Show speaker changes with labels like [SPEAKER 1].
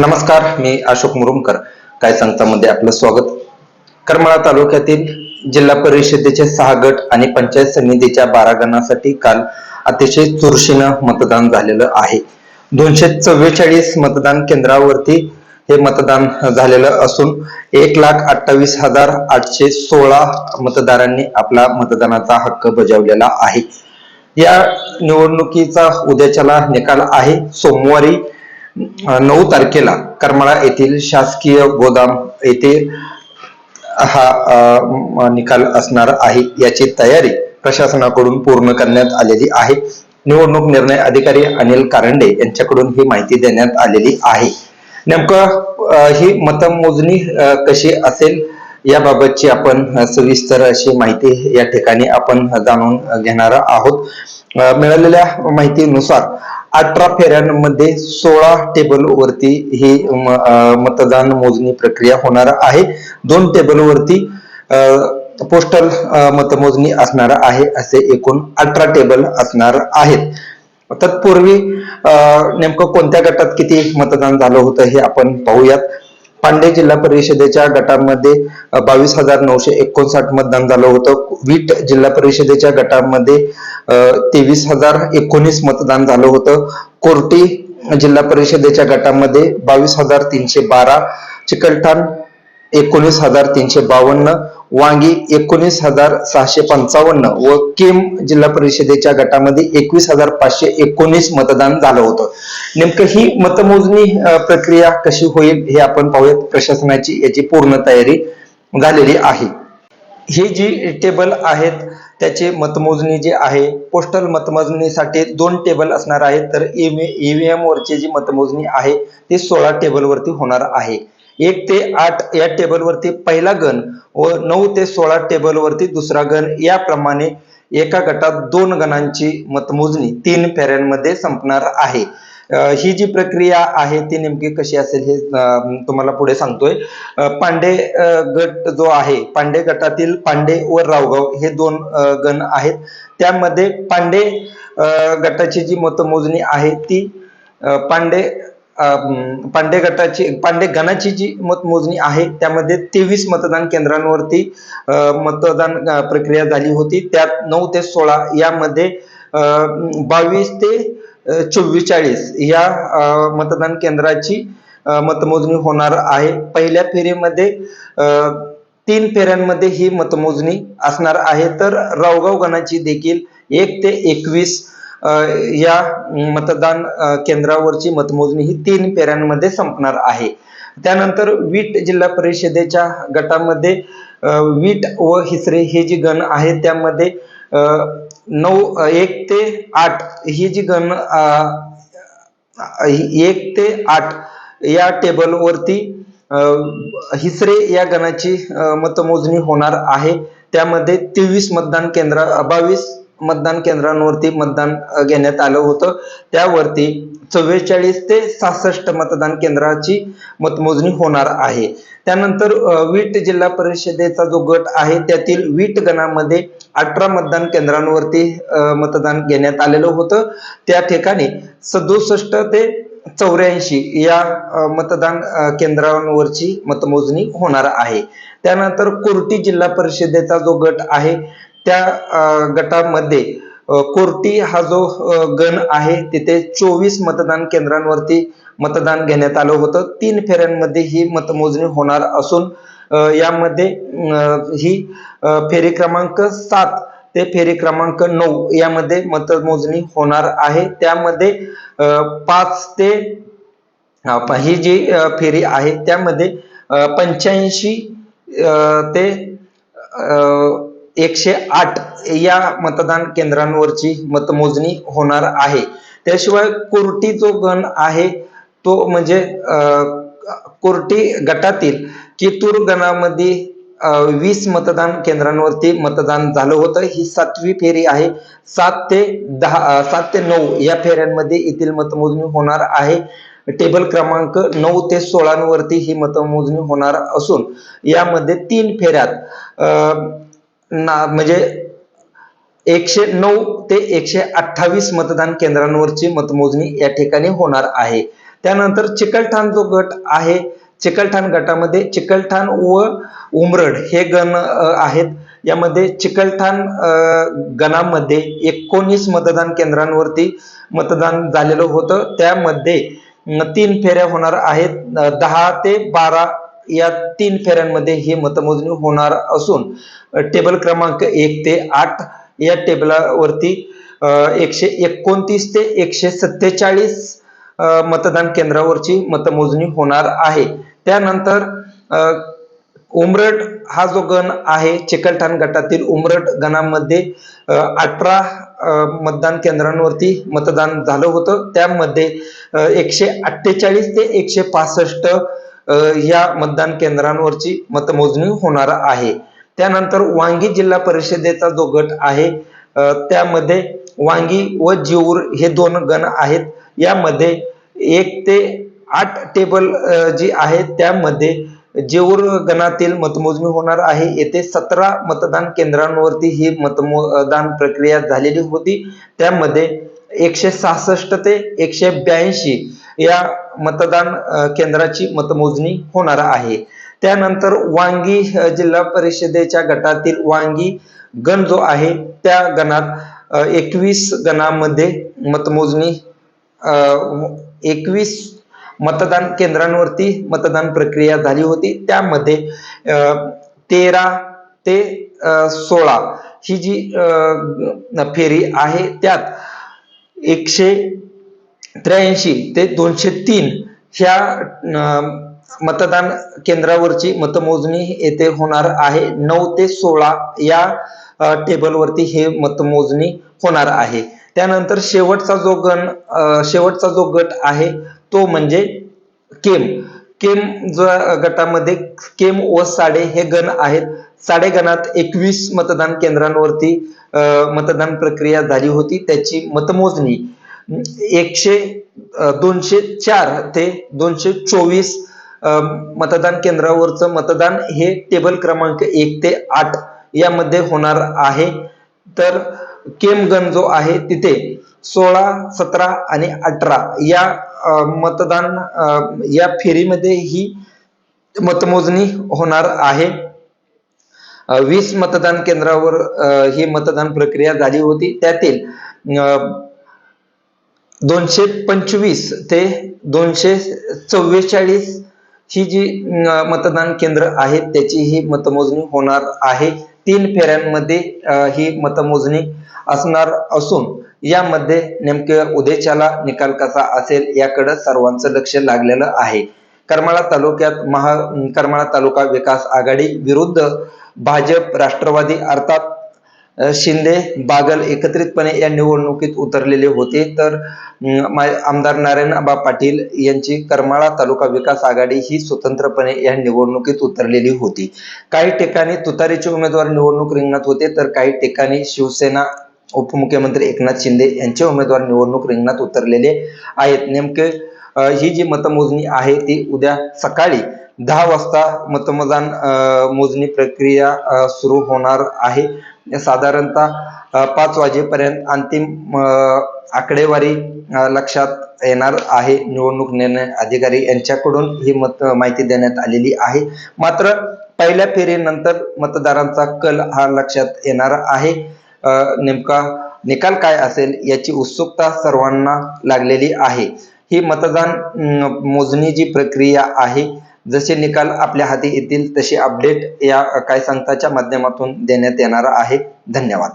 [SPEAKER 1] नमस्कार मी अशोक मुरुमकर. काय सांगतामध्ये आपलं स्वागत. करमाळा तालुक्यातील जिल्हा परिषदेचे सहा गट आणि पंचायत समितीच्या बारा गणासाठी काल अतिशय चुरशीनं मतदान झालेलं आहे. दोनशे चव्वेचाळीस मतदान केंद्रावरती हे मतदान झालेलं असून एक लाख अठ्ठावीस हजार आठशे सोळा मतदारांनी आपला मतदानाचा हक्क बजावलेला आहे. या निवडणुकीचा उद्याच्याला निकाल आहे. सोमवारी नऊ तारखेला करमाळा येथील शासकीय गोदाम येथे हा निकाल असणार आहे. याची तयारी प्रशासनाकडून पूर्ण करण्यात आलेली आहे. निवडणूक निर्णय अधिकारी अनिल कारंडे यांच्याकडून ही माहिती देण्यात आलेली आहे. नेमकं ही मतमोजणी कशी असेल याबाबतची आपण सविस्तर अशी माहिती या ठिकाणी आपण जाणून घेणार आहोत. मिळालेल्या माहितीनुसार अठरा फेऱ्यांमध्ये सोळा टेबल वरती ही मतदान मोजणी प्रक्रिया होणार आहे. दोन टेबल वरती पोस्टल मतमोजणी असणार आहे असे एकूण अठरा टेबल असणार आहेत. तत्पूर्वी अं, नेमकं कोणत्या गटात किती मतदान झालं होतं हे आपण पाहूयात. पांडे जिल्हा परिषदेच्या गटामध्ये बावीस हजार नऊशे एकोणसाठ मतदान झालं होतं. वीट जिल्हा परिषदेच्या गटामध्ये तेवीस हजार एकोणीस मतदान झालं होतं. कोर्टी जिल्हा परिषदेच्या गटामध्ये बावीस हजार तीनशे बारा. चिकलठाण एकोणीस हजार तीनशे बावन्न. वांगी एकोणीस हजार सहाशे पंचावन्न व किम जिल्हा परिषदेच्या गटामध्ये एकवीस हजार पाचशे एकोणीस मतदान झालं होतं. नेमकं ही मतमोजणी प्रक्रिया कशी होईल हे आपण पाहूयात. प्रशासनाची याची पूर्ण तयारी झालेली आहे. ही जी टेबल आहेत त्याची मतमोजणी जे आहे पोस्टल मतमोजणीसाठी दोन टेबल असणार आहेत. तर ईव्हीएम वरची जी मतमोजणी आहे ती सोळा टेबल वरती होणार आहे. एक ते आठ या टेबलवरती पहिला गण व नऊ ते सोळा टेबलवरती दुसरा गण. याप्रमाणे एका गटात दोन गणांची मतमोजणी तीन फेऱ्यांमध्ये संपणार आहे. ही जी प्रक्रिया आहे ती नेमकी कशी असेल हे तुम्हाला पुढे सांगतोय. पांडे गट जो आहे पांडे गटातील पांडे व रावगाव हे दोन गण आहेत. त्यामध्ये पांडे गटाची जी मतमोजणी आहे ती पांडे पांडे गटाची पांडे गणाची जी मतमोजणी आहे त्यामध्ये तेवीस मतदान केंद्रांवरती मतदान प्रक्रिया झाली होती. त्यात नऊ ते सोळा यामध्ये बावीस ते चव्वेचाळीस या मतदान केंद्राची मतमोजणी होणार आहे. पहिल्या फेरीमध्ये तीन फेऱ्यांमध्ये ही मतमोजणी असणार आहे. तर रावगाव गणाची देखील एक ते एकवीस या मतदान केंद्रावरची मतमोजणी ही तीन फेऱ्यांमध्ये संपणार आहे. त्यानंतर वीट जिल्हा परिषदेच्या गटामध्ये वीट व हिसरे हे जी गण आहेत त्यामध्ये नऊ एक ते आठ ही जी गण एक ते आठ या टेबलवरती हिसरे या गणाची मतमोजणी होणार आहे. त्यामध्ये तेवीस मतदान केंद्र बावीस मतदान केंद्रांवरती मतदान घेण्यात आलं होतं. त्यावरती चव्वेचाळीस ते सहासष्ट मतदान केंद्राची मतमोजणी होणार आहे. त्यानंतर वीट जिल्हा परिषदेचा जो गट आहे त्यातील वीट गणामध्ये अठरा मतदान केंद्रांवरती मतदान घेण्यात आलेलं होतं. त्या ठिकाणी सदुसष्ट ते चौऱ्याऐंशी या मतदान केंद्रांवरची मतमोजणी होणार आहे. त्यानंतर कुर्टी जिल्हा परिषदेचा जो गट आहे त्या गटामध्ये कोर्टी हा जो गण आहे तिथे चोवीस मतदान केंद्रांवरती मतदान घेण्यात आलं होतं. तीन फेऱ्यांमध्ये ही मतमोजणी होणार असून यामध्ये ही फेरी क्रमांक सात ते फेरी क्रमांक नऊ यामध्ये मतमोजणी होणार आहे. त्यामध्ये पाच ते हा, ही जी फेरी आहे त्यामध्ये पंच्याऐंशी ते एकशे आठ या मतदान केंद्रांवरची मतमोजणी होणार आहे. त्याशिवाय कोर्टी जो गण आहे तो म्हणजे कोर्टी गटातील कितूर गणामध्ये वीस मतदान केंद्रांवरती मतदान झालं होतं. ही सातवी फेरी आहे. सात ते दहा सात ते नऊ या फेऱ्यांमध्ये येथील मतमोजणी होणार आहे. टेबल क्रमांक नऊ ते सोळांवरती ही मतमोजणी होणार असून यामध्ये तीन फेऱ्यात अं, ना म्हणजे एकशे नऊ ते एकशे अठ्ठावीस मतदान केंद्रांवरची मतमोजणी या ठिकाणी होणार आहे. त्यानंतर चिकलठाण जो गट आहे चिकलठाण गटामध्ये चिकलठाण व उमरड हे गण आहेत. यामध्ये चिकलठाण गणामध्ये एकोणीस मतदान केंद्रांवरती मतदान झालेलं होतं. त्यामध्ये तीन फेऱ्या होणार आहेत. दहा ते बारा या तीन फेऱ्यांमध्ये ही मतमोजणी होणार असून टेबल क्रमांक एक ते आठ या टेबलावरती एकशे एकोणतीस ते एकशे सत्तेचाळीस मतदान केंद्रावरची मतमोजणी होणार आहे. त्यानंतर उमरट हा जो गण आहे चिकलठाण गटातील उमरट गणामध्ये अठरा मतदान केंद्रांवरती मतदान झालं होतं. त्यामध्ये एकशे अठ्ठेचाळीस ते एकशे पासष्ट या मतदान केंद्रांवरची मतमोजणी होणार आहे. त्यानंतर वांगी जिल्हा परिषदेचा जो गट आहे त्यामध्ये वांगी व जीऊर हे दोन गण आहेत. यामध्ये एक ते आठ टेबल जी आहे त्यामध्ये जेऊर गणातील मतमोजणी होणार आहे. येथे सतरा मतदान केंद्रांवरती ही मतमोदान प्रक्रिया झालेली होती. त्यामध्ये एकशे सहासष्ट ते एकशे ब्याऐंशी या मतदान केंद्राची मतमोजणी होणार आहे. त्यानंतर वांगी जिल्हा परिषदेच्या गटातील वांगी गण जो आहे त्या गणात एकवीस गणामध्ये मतमोजणी एकवीस मतदान केंद्रांवरती मतदान प्रक्रिया झाली होती. त्यामध्ये तेरा ते सोळा ही जी फेरी आहे त्यात एकशे त्र्याऐंशी ते दोनशे तीन ह्या मतदान केंद्रावरची मतमोजणी येथे होणार आहे. नऊ ते सोळा या टेबलवरती हे मतमोजणी होणार आहे. त्यानंतर शेवटचा जो गण शेवटचा जो गट आहे तो म्हणजे केम. केम जो गटामध्ये केम व साडे हे गण आहेत. साडे गणात एकवीस मतदान केंद्रांवरती मतदान प्रक्रिया झाली होती. त्याची मतमोजणी एकशे दोनशे चार ते दोनशे चोवीस मतदान केंद्रावरचं मतदान हे टेबल क्रमांक एक ते आठ यामध्ये होणार आहे. तर केमगन जो आहे तिथे सोळा सतरा आणि अठरा या मतदान या फेरीमध्ये ही मतमोजणी होणार आहे. वीस मतदान केंद्रावर ही मतदान प्रक्रिया झाली होती. त्यातील दोनशे पंचवीस ते दोनशे चव्वेचाळीस ही जी मतदान केंद्र आहेत त्याची ही मतमोजणी होणार आहे. तीन फेऱ्यांमध्ये ही मतमोजणी असणार असून यामध्ये नेमके उद्याच्याला निकाल कसा असेल याकडे सर्वांचं लक्ष लागलेलं आहे. करमाळा तालुक्यात महा करमाळा तालुका विकास आघाडी विरुद्ध भाजप राष्ट्रवादी अर्थात शिंदे बागल एकत्रितपणे या निवडणुकीत उतरलेले होते. तर आमदार नारायण आबा पाटील यांची करमाळा तालुका विकास आघाडी ही स्वतंत्रपणे या निवडणुकीत उतरलेली होती. काही ठिकाणी तुतारीचे उमेदवार निवडणूक रिंगणात होते तर काही ठिकाणी शिवसेना उपमुख्यमंत्री एकनाथ शिंदे यांचे उमेदवार निवडणूक रिंगणात उतरलेले आहेत. नेमके ही जी मतमोजणी आहे ती उद्या सकाळी दहा वाजता मतमदान मोजणी प्रक्रिया सुरू होणार आहे. साधारणतः पाच वाजेपर्यंत अंतिम आकडेवारी लक्षात येणार आहे. निवडणूक निर्णय अधिकारी यांच्याकडून ही मत माहिती देण्यात आलेली आहे. मात्र पहिल्या फेरीनंतर मतदारांचा कल हा लक्षात येणार आहे. नेमका निकाल काय असेल याची उत्सुकता सर्वांना लागलेली आहे. ही मतदान मोजणी जी प्रक्रिया आहे. जसे निकाल आपल्या हाती येतील तसे अपडेट या काय संस्थाच्या माध्यमातून देण्यात येणार आहे. धन्यवाद.